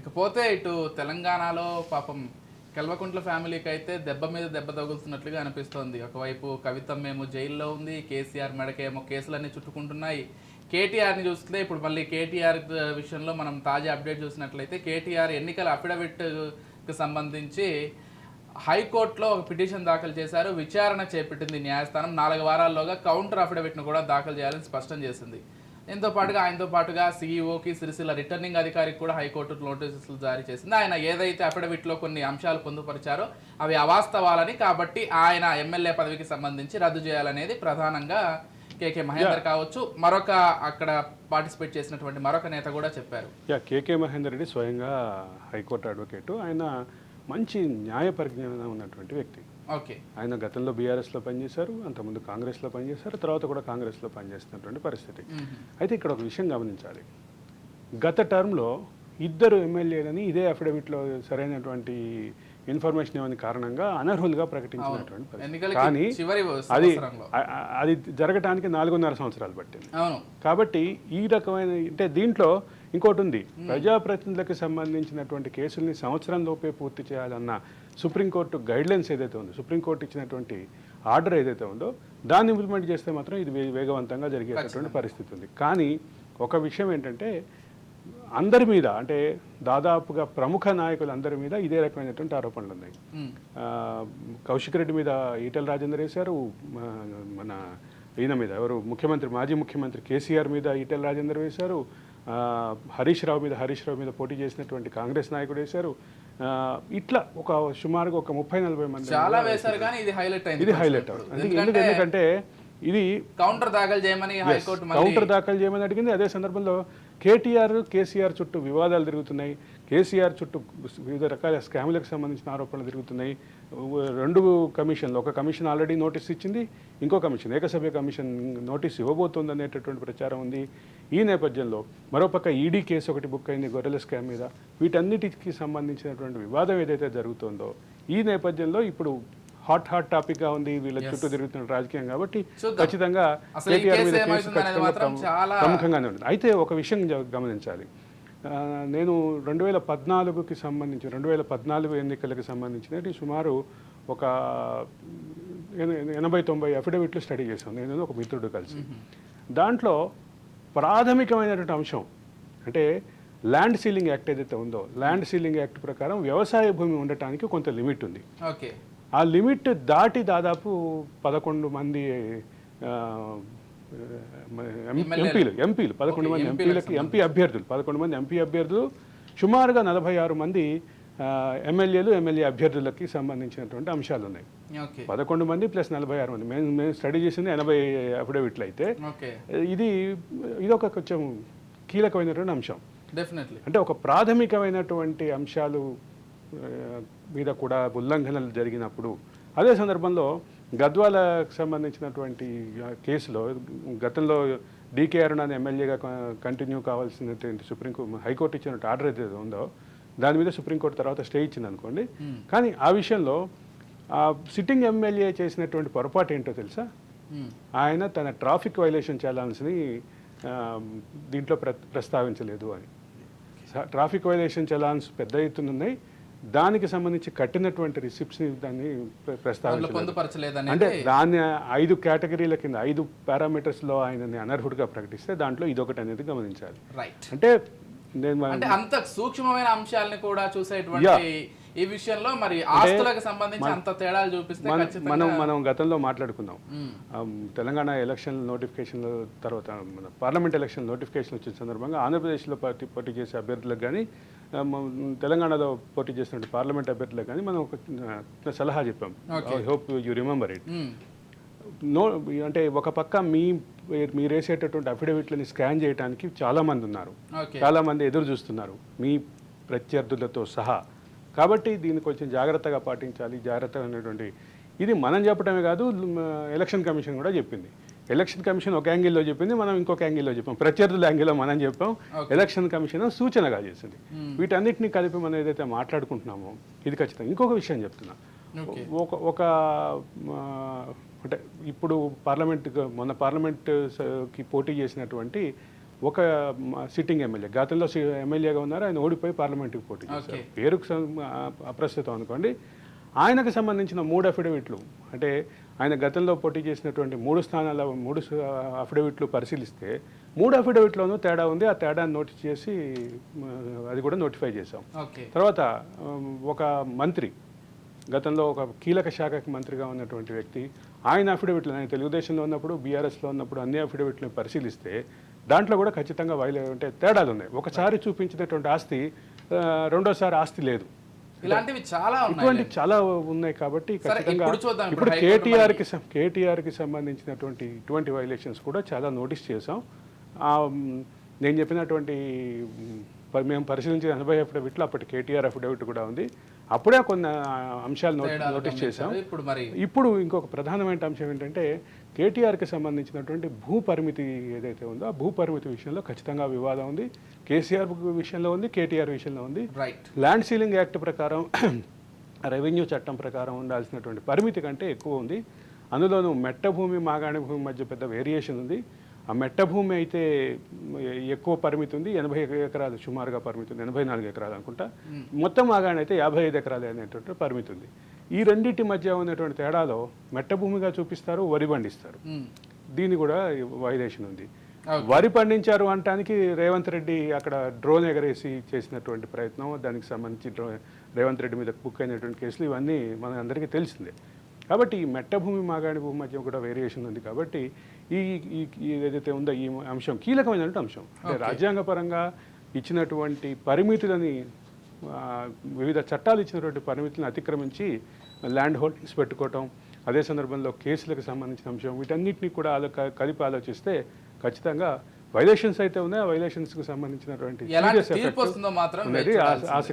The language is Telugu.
ఇకపోతే ఇటు తెలంగాణలో పాపం కల్వకుంట్ల ఫ్యామిలీకి అయితే దెబ్బ మీద దెబ్బ తగులుతున్నట్లుగా అనిపిస్తోంది. ఒకవైపు కవితం మేము జైల్లో ఉంది కేసీఆర్ మెడకేమో కేసులన్నీ చుట్టుకుంటున్నాయి. కేటీఆర్ని చూస్తే ఇప్పుడు మళ్ళీ కేటీఆర్ విషయంలో మనం తాజా అప్డేట్ చూసినట్లయితే కేటీఆర్ ఎన్నికల అఫిడవిట్కి సంబంధించి హైకోర్టులో ఒక పిటిషన్ దాఖలు చేశారు. విచారణ చేపట్టింది న్యాయస్థానం. నాలుగు వారాల్లోగా కౌంటర్ అఫిడవిట్ను కూడా దాఖలు చేయాలని స్పష్టం చేసింది. దీంతో పాటుగా ఆయనతో పాటుగా సీఈఓకి సిరిసిల్ల రిటర్నింగ్ అధికారికి కూడా హైకోర్టు నోటీసులు జారీ చేసింది. ఆయన ఏదైతే అఫిడవిట్లో కొన్ని అంశాలు పొందుపరిచారో అవి అవాస్తవాలని కాబట్టి ఆయన ఎమ్మెల్యే పదవికి సంబంధించి రద్దు చేయాలనేది ప్రధానంగా కేకే మహేందర్ కావచ్చు. మరొక అక్కడ పార్టిసిపేట్ చేసినటువంటి మరొక నేత కూడా చెప్పారు. యా కేకే మహేందర్ రెడ్డి స్వయంగా హైకోర్టు అడ్వకేటు. ఆయన మంచి న్యాయ పరిజ్ఞానం ఉన్నటువంటి వ్యక్తి. ఓకే. ఆయన గతంలో బీఆర్ఎస్లో పనిచేశారు అంతకుముందు కాంగ్రెస్లో పనిచేశారు తర్వాత కూడా కాంగ్రెస్లో పనిచేస్తున్నటువంటి పరిస్థితి. అయితే ఇక్కడ ఒక విషయం గమనించాలి. గత టర్మ్లో ఇద్దరు ఎమ్మెల్యేలని ఇదే అఫిడవిట్లో సరైనటువంటి ఇన్ఫర్మేషన్ ఇవ్వని కారణంగా అనర్హులుగా ప్రకటించినటువంటి పరిస్థితి. కానీ అది అది జరగటానికి నాలుగున్నర సంవత్సరాలు పట్టింది. కాబట్టి ఈ రకమైన అంటే దీంట్లో ఇంకోటి ఉంది. ప్రజాప్రతినిధులకు సంబంధించినటువంటి కేసుల్ని సంవత్సరం లోపే పూర్తి చేయాలన్న సుప్రీంకోర్టు గైడ్లైన్స్ ఏదైతే ఉందో సుప్రీంకోర్టు ఇచ్చినటువంటి ఆర్డర్ ఏదైతే ఉందో దాన్ని ఇంప్లిమెంట్ చేస్తే మాత్రం ఇది వేగవంతంగా జరిగేటటువంటి పరిస్థితి ఉంది. కానీ ఒక విషయం ఏంటంటే అందరి మీద అంటే దాదాపుగా ప్రముఖ నాయకులు అందరి మీద ఇదే రకమైనటువంటి ఆరోపణలు ఉన్నాయి. కౌశిక్ రెడ్డి మీద ఈటెల రాజేందర్ వేశారు మన ఈయన మీద ఎవరు ముఖ్యమంత్రి మాజీ ముఖ్యమంత్రి కేసీఆర్ మీద ఈటెల రాజేందర్ వేశారు హరీష్ రావు మీద హరీష్ రావు మీద పోటీ చేసినటువంటి కాంగ్రెస్ నాయకుడు వేశారు. ఇట్లా ఒక సుమారుగా ఒక ముప్పై నలభై మంది చాలా వేశారు కానీ ఇది హైలైట్ అయింది ఇది హైలైట్ ఎందుకంటే ఇది కౌంటర్ దాఖలు చేయమని హైకోర్టు కౌంటర్ దాఖలు చేయమని అడిగింది. అదే సందర్భంలో కేటీఆర్ కేసీఆర్ చుట్టూ వివాదాలు తిరుగుతున్నాయి. కేసీఆర్ చుట్టూ వివిధ రకాల స్కాములకు సంబంధించిన ఆరోపణలు తిరుగుతున్నాయి. రెండు కమిషన్లు ఒక కమిషన్ ఆల్రెడీ నోటీస్ ఇచ్చింది ఇంకో కమిషన్ ఏకసభ్య కమిషన్ నోటీస్ ఇవ్వబోతోంది అనేటటువంటి ప్రచారం ఉంది. ఈ నేపథ్యంలో మరోపక్క ఈడీ కేసు ఒకటి బుక్ అయింది గొర్రెల స్కామ్ మీద. వీటన్నిటికి సంబంధించినటువంటి వివాదం ఏదైతే జరుగుతుందో ఈ నేపథ్యంలో ఇప్పుడు హాట్ హాట్ టాపిక్గా ఉంది. వీళ్ళ చుట్టూ తిరుగుతున్న రాజకీయం కాబట్టి. ఖచ్చితంగా కేటీఆర్ మీద కేసు ఖచ్చితంగా ప్రముఖంగానే ఉంటుంది. అయితే ఒక విషయం గమనించాలి. నేను రెండు వేల పద్నాలుగుకి సంబంధించి రెండు వేల పద్నాలుగు ఎన్నికలకు సంబంధించినవి సుమారు ఒక ఎన- ఎనభై తొంభై అఫిడవిట్లు స్టడీ చేశాను నేను ఒక మిత్రుడు కలిసి. దాంట్లో ప్రాథమికమైనటువంటి అంశం అంటే ల్యాండ్ సీలింగ్ యాక్ట్ ఏదైతే ఉందో ల్యాండ్ సీలింగ్ యాక్ట్ ప్రకారం వ్యవసాయ భూమి ఉండటానికి కొంత లిమిట్ ఉంది. ఆ లిమిట్ దాటి దాదాపు పదకొండు మంది ఎంపీలు ఎంపీలు పదకొండు మంది ఎంపీలకి ఎంపీ అభ్యర్థులు పదకొండు మంది ఎంపీ అభ్యర్థులు సుమారుగా నలభై ఆరు మంది ఎమ్మెల్యేలు ఎమ్మెల్యే అభ్యర్థులకి సంబంధించినటువంటి అంశాలు ఉన్నాయి. పదకొండు మంది ప్లస్ నలభై ఆరు మంది. మేము మేము స్టడీ చేసింది ఎనభై అఫిడవిట్లు అయితే ఇది ఇది ఒక కొంచెం కీలకమైనటువంటి అంశం. డెఫినెట్లీ అంటే ఒక ప్రాథమికమైనటువంటి అంశాలు మీద కూడా ఉల్లంఘనలు జరిగినప్పుడు అదే సందర్భంలో గద్వాలకు సంబంధించినటువంటి కేసులో గతంలో డీకే అరుణ అనే ఎమ్మెల్యేగా కంటిన్యూ కావాల్సినటువంటి సుప్రీం హైకోర్టు ఇచ్చినటువంటి ఆర్డర్ ఏదైతే ఉందో దాని మీద సుప్రీంకోర్టు తర్వాత స్టే ఇచ్చింది అనుకోండి కానీ ఆ విషయంలో ఆ సిట్టింగ్ ఎమ్మెల్యే చేసినటువంటి పొరపాటు ఏంటో తెలుసా? ఆయన తన ట్రాఫిక్ వైలేషన్ చలాన్స్ని ఆ, దీంట్లో ప్ర ప్రస్తావించలేదు అని. ట్రాఫిక్ వైలేషన్ చలాన్స్ పెద్ద ఎత్తున ఉన్నాయి. దానికి సంబంధించి కట్టినటువంటి రిసిప్ట్స్ని దాన్ని ప్రస్తావించలేదు. అంటే దాన్ని ఐదు కేటగిరీల కింద ఐదు పారామీటర్స్లో ఆయనని అనర్హుడిగా ప్రకటిస్తే దాంట్లో ఇదొకటి అనేది గమనించాలి. అంటే అంత సూక్ష్మమైన అంశాలని కూడా చూసేటువంటి ఈ విషయంలో మరి ఆస్తులకు సంబంధించి అంత తేడాలు చూపిస్తే మన- మనం గతంలో. ఆ, తెలంగాణ ఎలక్షన్ నోటిఫికేషన్ తర్వాత మన పార్లమెంట్ ఎలక్షన్ నోటిఫికేషన్ వచ్చిన సందర్భంగా ఆంధ్రప్రదేశ్లో పార్టీ పోటీ చేసే అభ్యర్థులకు కానీ తెలంగాణలో పోటీ చేసిన పార్లమెంట్ అభ్యర్థులకు కానీ మనం ఒక సలహా చెప్పాం. I hope you remember it. No అంటే ఒక పక్క మీ మీరు వేసేటటువంటి అఫిడవిట్లని స్కాన్ చేయడానికి చాలా మంది ఉన్నారు. ఓకే. చాలా మంది ఎదురు చూస్తున్నారు. మీ ప్రత్యర్థులతో సహా. కాబట్టి దీన్ని కొంచెం జాగ్రత్తగా పాటించాలి జాగ్రత్తగా అనేటువంటి. ఇది మనం చెప్పడమే కాదు ఎలక్షన్ కమిషన్ కూడా చెప్పింది. ఎలక్షన్ కమిషన్ ఒక యాంగిల్లో చెప్పింది మనం ఇంకొక యాంగిల్లో చెప్పాం. ప్రత్యర్థుల యాంగిల్లో మనం చెప్పాం. ఎలక్షన్ కమిషన్ సూచనగా చేసింది. వీటన్నిటిని కలిపి మనం ఏదైతే మాట్లాడుకుంటున్నామో ఇది ఖచ్చితంగా. ఇంకొక విషయం చెప్తున్నా. ఒక ఒక అంటే ఇప్పుడు పార్లమెంట్ మొన్న పార్లమెంట్ స- కి పోటీ చేసినటువంటి ఒక సిట్టింగ్ ఎమ్మెల్యే. గతంలో సి- ఎమ్మెల్యేగా ఉన్నారు. ఆయన ఓడిపోయి పార్లమెంట్కి పోటీ చేశారు. పేరుకు అప్రస్తుతం అనుకోండి. ఆయనకు సంబంధించిన మూడు అఫిడవిట్లు అంటే ఆయన గతంలో పోటీ చేసినటువంటి మూడు స్థానాల మూడు అఫిడవిట్లు పరిశీలిస్తే మూడు అఫిడవిట్లోనూ తేడా ఉంది. ఆ తేడాను నోటీస్ చేసి అది కూడా నోటిఫై చేశాం. తర్వాత ఒక మంత్రి గతంలో ఒక కీలక శాఖకి మంత్రిగా ఉన్నటువంటి వ్యక్తి ఆయన అఫిడవిట్లు ఆయన తెలుగుదేశంలో ఉన్నప్పుడు బీఆర్ఎస్లో ఉన్నప్పుడు అన్ని అఫిడవిట్లను పరిశీలిస్తే దాంట్లో కూడా ఖచ్చితంగా వైలే అంటే తేడాలు ఉన్నాయి. ఒకసారి చూపించినటువంటి ఆస్తి రెండోసారి ఆస్తి లేదు. ఇలాంటివి చాలా ఇటువంటి చాలా ఉన్నాయి కాబట్టి ఖచ్చితంగా ఇప్పుడు ఇప్పుడు హైకోర్టు కేటీఆర్కి కేటీఆర్కి సంబంధించినటువంటి ఇటువంటి వైలేషన్స్ కూడా చాలా నోటీస్ చేసాం నేను చెప్పినటువంటి మేము పరిశీలించిన ఎనభై అఫిడవిట్లు అప్పటి కేటీఆర్ అఫిడవిట్ కూడా ఉంది. అప్పుడే కొన్ని అంశాలు నోటీస్. ఇప్పుడు మరి ఇప్పుడు ఇంకొక ప్రధానమైన అంశం ఏంటంటే కేటీఆర్కి సంబంధించినటువంటి భూ పరిమితి ఏదైతే ఉందో ఆ భూ పరిమితి విషయంలో ఖచ్చితంగా వివాదం ఉంది. కేసీఆర్ విషయంలో ఉంది కేటీఆర్ విషయంలో ఉంది. రైట్ ల్యాండ్ సీలింగ్ యాక్ట్ ప్రకారం రెవెన్యూ చట్టం ప్రకారం ఉండాల్సినటువంటి పరిమితి కంటే ఎక్కువ ఉంది. అందులోనూ మెట్ట భూమి మాగాణి భూమి మధ్య పెద్ద వేరియేషన్ ఉంది. ఆ మెట్ట భూమి అయితే ఎక్కువ పరిమితి ఉంది. ఎనభై ఎకరాలు సుమారుగా పరిమితి ఉంది. ఎనభై నాలుగు ఎకరాలు అనుకుంటా. మొత్తం మాగాణి అయితే యాభై ఐదు ఎకరాలు అనేటువంటి పరిమితి ఉంది. ఈ రెండింటి మధ్య ఉన్నటువంటి తేడాలో మెట్ట భూమిగా చూపిస్తారు వరి పండిస్తారు. ఉమ్. దీని కూడా వైలేషన్ ఉంది. వరి పండించారు అనటానికి రేవంత్ రెడ్డి అక్కడ డ్రోన్ ఎగరేసి చేసినటువంటి ప్రయత్నం దానికి సంబంధించి డ్రో రేవంత్ రెడ్డి మీద బుక్ అయినటువంటి కేసులు ఇవన్నీ మన అందరికీ తెలిసిందే. కాబట్టి ఈ మెట్ట భూమి మాగాణి భూమి మధ్య కూడా వేరియేషన్ ఉంది కాబట్టి ఈ ఏదైతే ఉందో ఈ అంశం కీలకమైనటువంటి అంశం. అంటే రాజ్యాంగపరంగా ఇచ్చినటువంటి పరిమితులని వివిధ చట్టాలు ఇచ్చినటువంటి పరిమితులను అతిక్రమించి ల్యాండ్ హోల్డింగ్స్ పెట్టుకోవటం అదే సందర్భంలో కేసులకు సంబంధించిన అంశం వీటన్నిటిని కూడా ఆలో కలిపి ఆలోచిస్తే ఖచ్చితంగా వైలేషన్స్ అయితే ఉన్నాయి ఆ వైలేషన్స్కి సంబంధించినటువంటి. ఆసక్తి